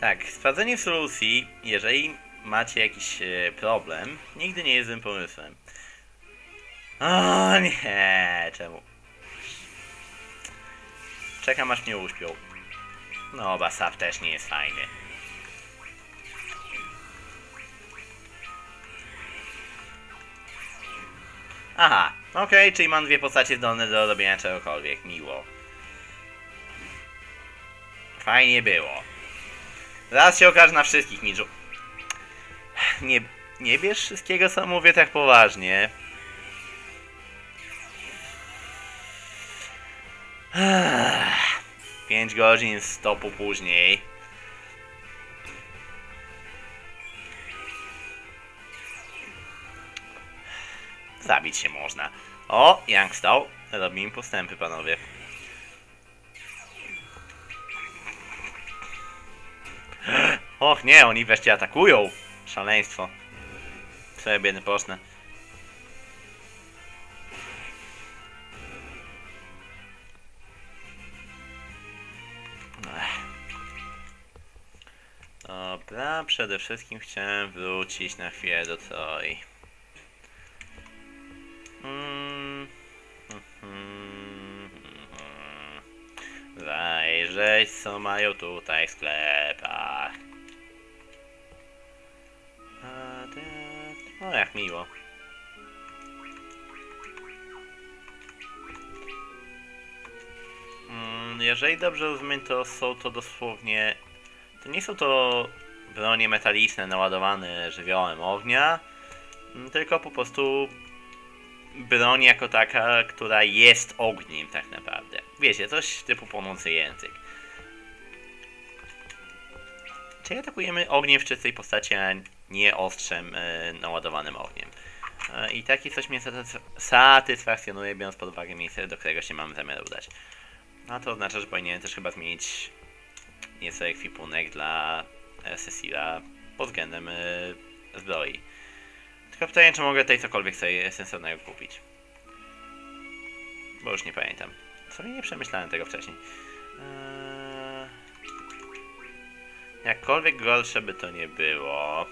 Tak, sprawdzenie solucji, jeżeli macie jakiś e, problem, nigdy nie jest złym pomysłem. O nie, czemu? Czekam aż mnie uśpią. No, Basap też nie jest fajny. Aha, okej, czyli mam dwie postacie zdolne do robienia czegokolwiek, miło. Fajnie było. Zaraz się okaże na wszystkich, Midżu. Nie, nie bierz wszystkiego, co mówię tak poważnie. Pięć godzin stopu później. Zabić się można. O, Young. Robimy postępy, panowie. Och nie, oni wreszcie atakują. Szaleństwo. Sobie biedny pocznę. Dobra, przede wszystkim chciałem wrócić na chwilę do Troi. Mm, mhm, mhm. Zajrzeć co mają tutaj w ty- O, jak miło. Mm, Jeżeli dobrze rozumiem, to są to dosłownie... To nie są to bronie metaliczne naładowane żywiołem ognia, mm, tylko po prostu broń jako taka, która jest ogniem tak naprawdę. Wiecie, coś typu płonący język. Czyli atakujemy ogniem w czystej postaci, a nie ostrzem e, naładowanym ogniem. E, I takie coś mnie satys- satysfakcjonuje, biorąc pod uwagę miejsce, do którego się mamy zamiar udać. A to oznacza, że powinienem też chyba zmienić nieco ekwipunek dla Cecila pod względem e, zbroi. Tylko pytanie, czy mogę tutaj cokolwiek sobie sensownego kupić. Bo już nie pamiętam. Sobie nie przemyślałem tego wcześniej. Eee... Jakkolwiek gorsze by to nie było.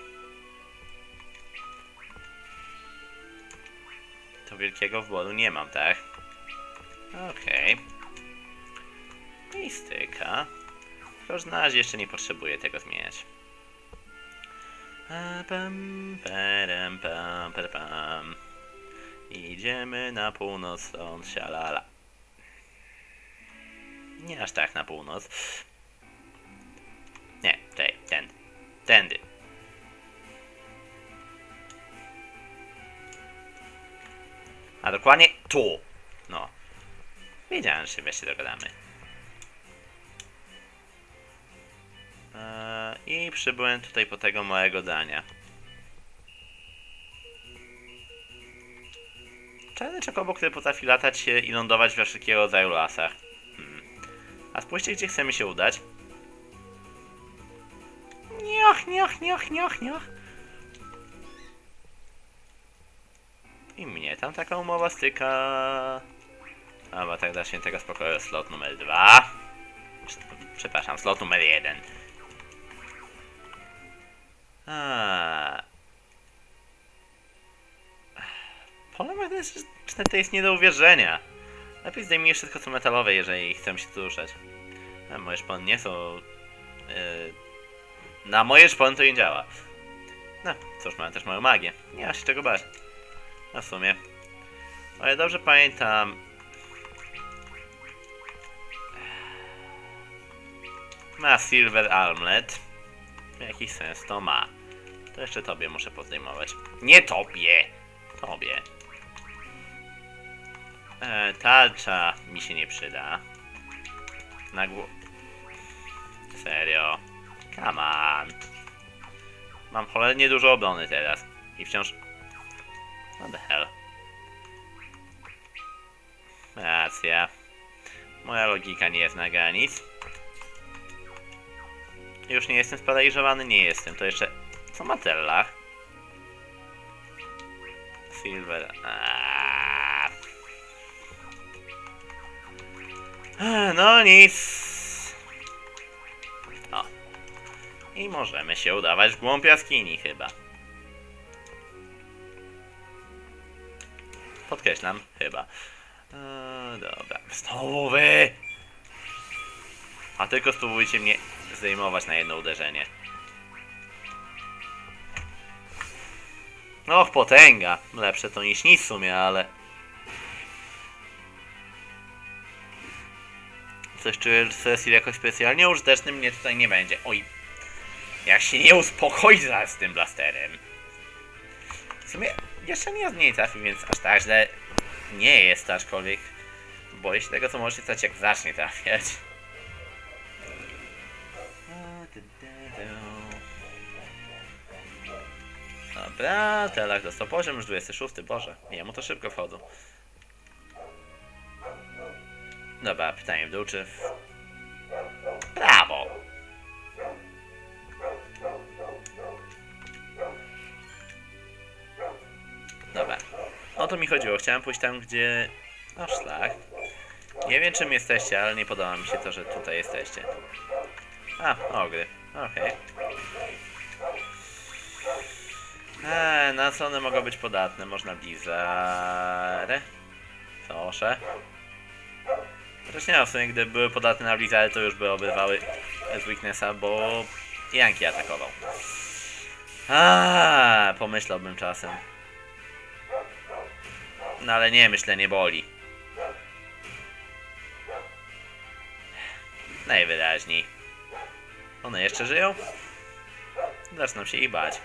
To wielkiego wyboru nie mam, tak? Okej. Okay. I styka. Tylko, razie jeszcze nie potrzebuję tego zmieniać. Idziemy na północ stąd, sialala. Nie aż tak na północ. Nie, tej, ten. Tędy. A dokładnie tu. No. Wiedziałem, że się dogadamy. Eee, I przybyłem tutaj po tego małego dania. Czarny czekobo, który potrafi latać się i lądować we wszelkiego rodzaju lasach. Hmm. A spójrzcie, gdzie chcemy się udać. Nioch, nioch, nioch, nioch, nioch. I mnie tam taka umowa styka. A, tak dla świętego spokoju slot numer dwa. Przepraszam, slot numer jeden. A. Pole magnetyczne to jest nie do uwierzenia. Lepiej zdejmij wszystko co metalowe, jeżeli chcę się tu ruszać. A moje szpony nie są... Yy, na moje szpony to nie działa. No, cóż, mam też moją magię. Nie ma się czego bać. W sumie. Ale dobrze pamiętam... Ma Silver Armlet. Jakiś sens to ma. To jeszcze tobie muszę podejmować. Nie tobie! Tobie. E, tarcza mi się nie przyda. Na głowę. Serio. Come on. Mam cholernie dużo obrony teraz. I wciąż... What the hell? Racja. Moja logika nie jest na granic. Już nie jestem sparaliżowany? Nie jestem. To jeszcze... Co ma Tellach? Silver... Aaaa. No nic. O. I możemy się udawać w głąb jaskini chyba. Podkreślam, chyba. Eee, dobra. Znowu wy! A tylko spróbujcie mnie zdejmować na jedno uderzenie. Och, potęga. Lepsze to niż nic w sumie, ale... Coś czuję, że jakoś specjalnie użyteczny mnie tutaj nie będzie. Oj. Jak się nie uspokoi z tym blasterem. W sumie jeszcze nie nie trafi, więc aż tak źle nie jest, aczkolwiek boję się tego, co może się stać, jak zacznie trafiać. Dobra, telak dostał poziom, już 26, boże, jemu to szybko wchodzą. Dobra, pytanie w dół, czy... o to mi chodziło, chciałem pójść tam, gdzie... No szlak. Nie wiem, czym jesteście, ale nie podoba mi się to, że tutaj jesteście. A, ogry, okej. Eee, na co one mogą być podatne? Można Blizzard. Proszę. Chociaż nie, w sumie gdyby były podatne na Blizzard, to już by obrywały z Weaknessa, bo Janki atakował. A, pomyślałbym czasem. No ale nie, myślenie boli. Najwyraźniej. One jeszcze żyją? Zaczną się ich bać.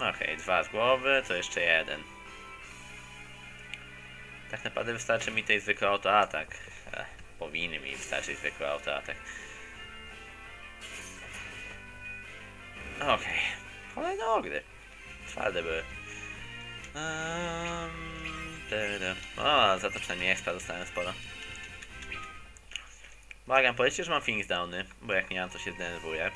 Okej, dwa z głowy, to jeszcze jeden. Tak naprawdę wystarczy mi tej zwykły autoatak. Ech, powinny mi wystarczyć zwykły autoatak. Okej. Kolejne ogry. Twarde były. Um, o, za to przynajmniej expa dostałem sporo. Błagam, powiedzcie, że mam Phoenix Downy, bo jak nie mam, to się zdenerwuję.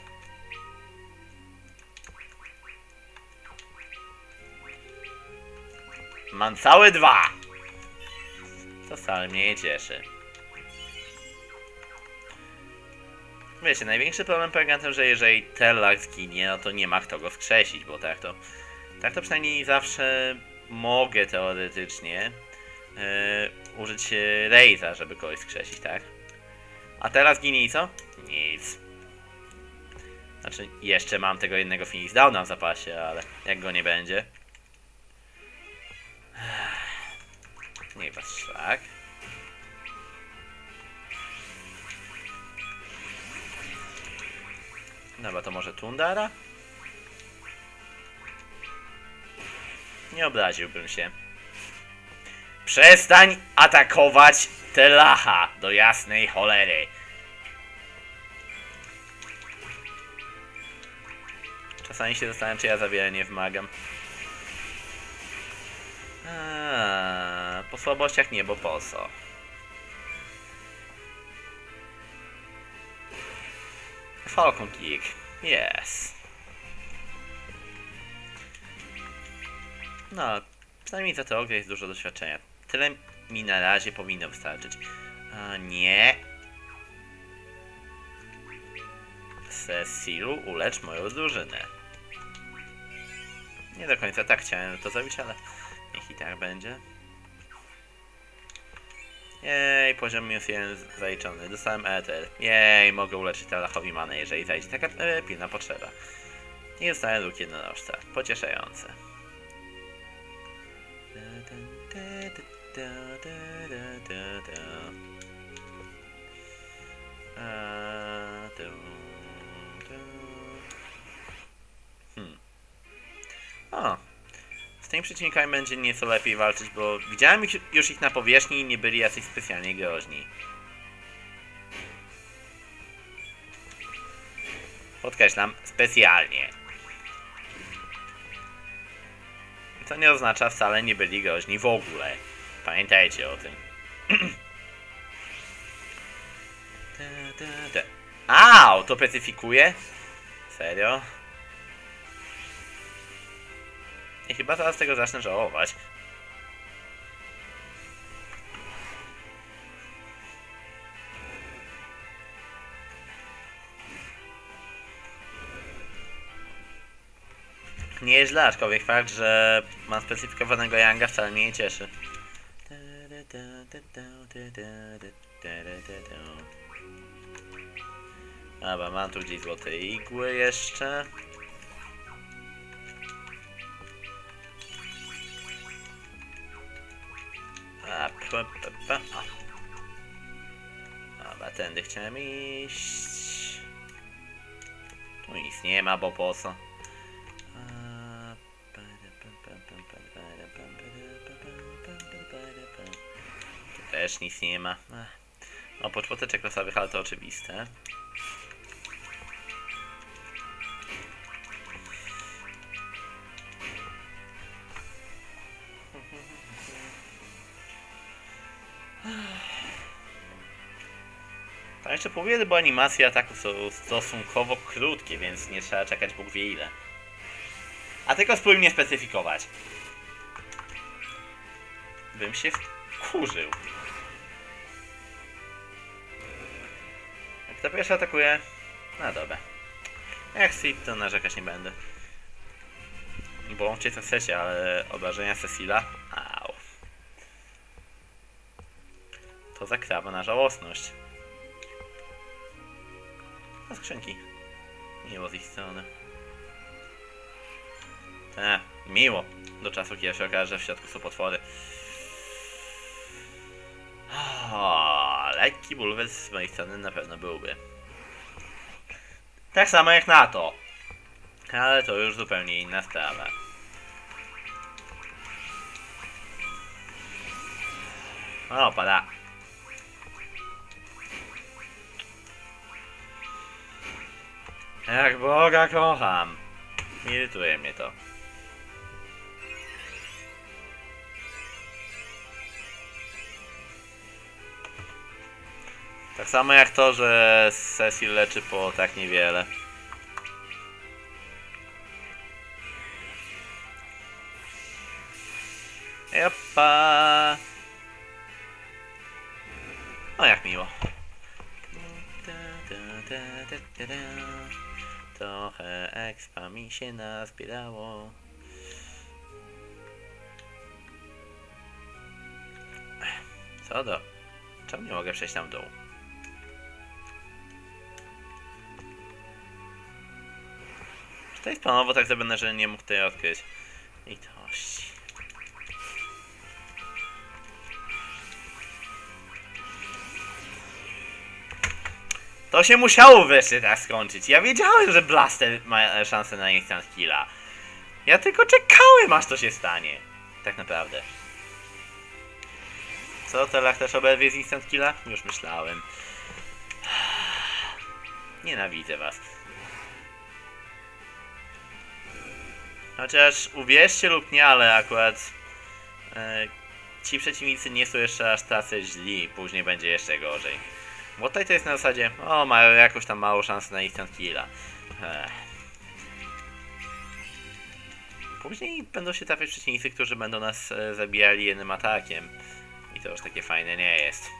Mam całe dwa! To wcale mnie nie cieszy. Wiecie, największy problem polega na tym, że jeżeli Terlak zginie, no to nie ma kto go wskrzesić, bo tak to... Tak to przynajmniej zawsze mogę teoretycznie yy, użyć Rejza, żeby kogoś wskrzesić, tak? A teraz ginie i co? Nic. Znaczy, jeszcze mam tego jednego Phoenix Downa w zapasie, ale jak go nie będzie... Nie was szlak. Dobra, to może Tundara? Nie obraziłbym się. Przestań atakować Telacha do jasnej cholery. Czasami się zastanawiam, czy ja za wiele nie wymagam. A, po słabościach nie, bo po co? Falcon Kick. Yes. No, przynajmniej za tę ogrę jest dużo doświadczenia. Tyle mi na razie powinno wystarczyć. A nie. Cecilu, ulecz moją drużynę. Nie do końca tak chciałem to zrobić, ale niech i tak będzie. Jej, poziom minus jeden zaliczony. Dostałem Ether. Jej, mogę uleczyć Talachowi manę, jeżeli zajdzie taka e, pilna potrzeba. I dostałem luk jednorożca. Pocieszające. A, tu, tu. Hmm. O, z tymi przeciwnikami będzie nieco lepiej walczyć, bo widziałem ich, już ich na powierzchni i nie byli jacyś specjalnie groźni. Podkreślam, specjalnie. To nie oznacza wcale nie byli groźni w ogóle. Pamiętajcie o tym. A, to petyfikuje? Serio? I chyba zaraz tego zacznę żałować. Nie jest źle, aczkolwiek fakt, że mam specyfikowanego Yanga wcale mnie nie cieszy. Dobra, mam tu gdzieś złote igły jeszcze. A. O. Dobra, tędy chciałem iść. Tu nic nie ma, bo po co? Tu też nic nie ma. Ech. Oprócz poteczek losowych, ale to oczywiste. A jeszcze biedy, bo animacje ataku są stosunkowo krótkie, więc nie trzeba czekać Bóg wie ile. A tylko spróbuj mnie specyfikować. Bym się wkurzył. Kto pierwszy atakuje? No dobra. Jak Sid, to narzekać nie będę. Bądźcie co chcecie, ale obrażenia Cecila? Au. To zakrawa na żałosność. A skrzynki. Miło z ich strony. Tak, miło. Do czasu, kiedy się okaże, że w środku są potwory. O, lekki bulwer z mojej strony na pewno byłby. Tak samo jak na to. Ale to już zupełnie inna sprawa. O, pada. Jak Boga kocham. Irytuje mnie to. Tak samo jak to, że Cecil leczy po tak niewiele. Jopa. O jak miło. Trochę expa mi się nazbierało. Co do? Czemu nie mogę przejść tam w dół? Czy to jest planowo tak zrobione, że nie mógł tej odkryć? Litości. To się musiało wreszcie tak skończyć. Ja wiedziałem, że Blaster ma szansę na instant killa. Ja tylko czekałem, aż to się stanie. Tak naprawdę. Co, Telach też oberwie z instant killa? Już myślałem. Nienawidzę was. Chociaż uwierzcie lub nie, ale akurat e, ci przeciwnicy nie są jeszcze aż tacy źli, później będzie jeszcze gorzej. Bo tutaj to jest na zasadzie, o mają jakąś tam małą szansę na instant killa. Ech. Później będą się trafiać przeciwnicy, którzy będą nas e, zabijali jednym atakiem. I to już takie fajne nie jest.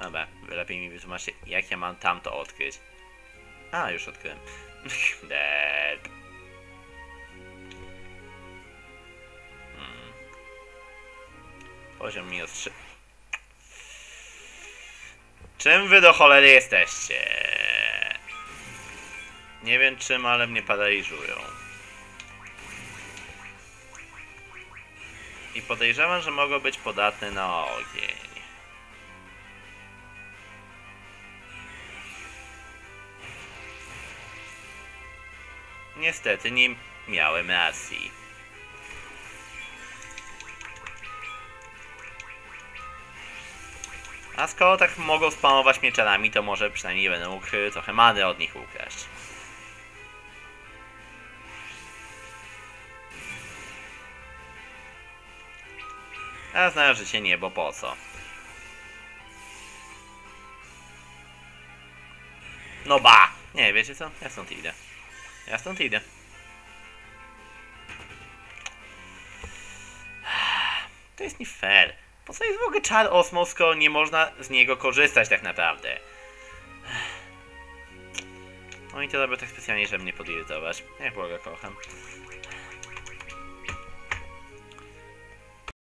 Dobra, lepiej mi wytłumaczcie, jak ja mam tamto odkryć. A, już odkryłem. Dead. Hmm. Poziom minus 3. Czym wy do cholery jesteście? Nie wiem czym, ale mnie paraliżują. I podejrzewam, że mogą być podatne na ogień. Niestety nie miałem racji. A skoro tak mogą spamować mieczarami, to może przynajmniej będę mógł trochę many od nich ukraść. A znają życie nie, bo po co? No ba! Nie, wiecie co? Ja stąd idę. Ja stąd idę. To jest nie fair. Po co jest w ogóle czar osmo, skoro nie można z niego korzystać tak naprawdę? No i to robię tak specjalnie, żeby mnie podirytować. Jak Boga kocham.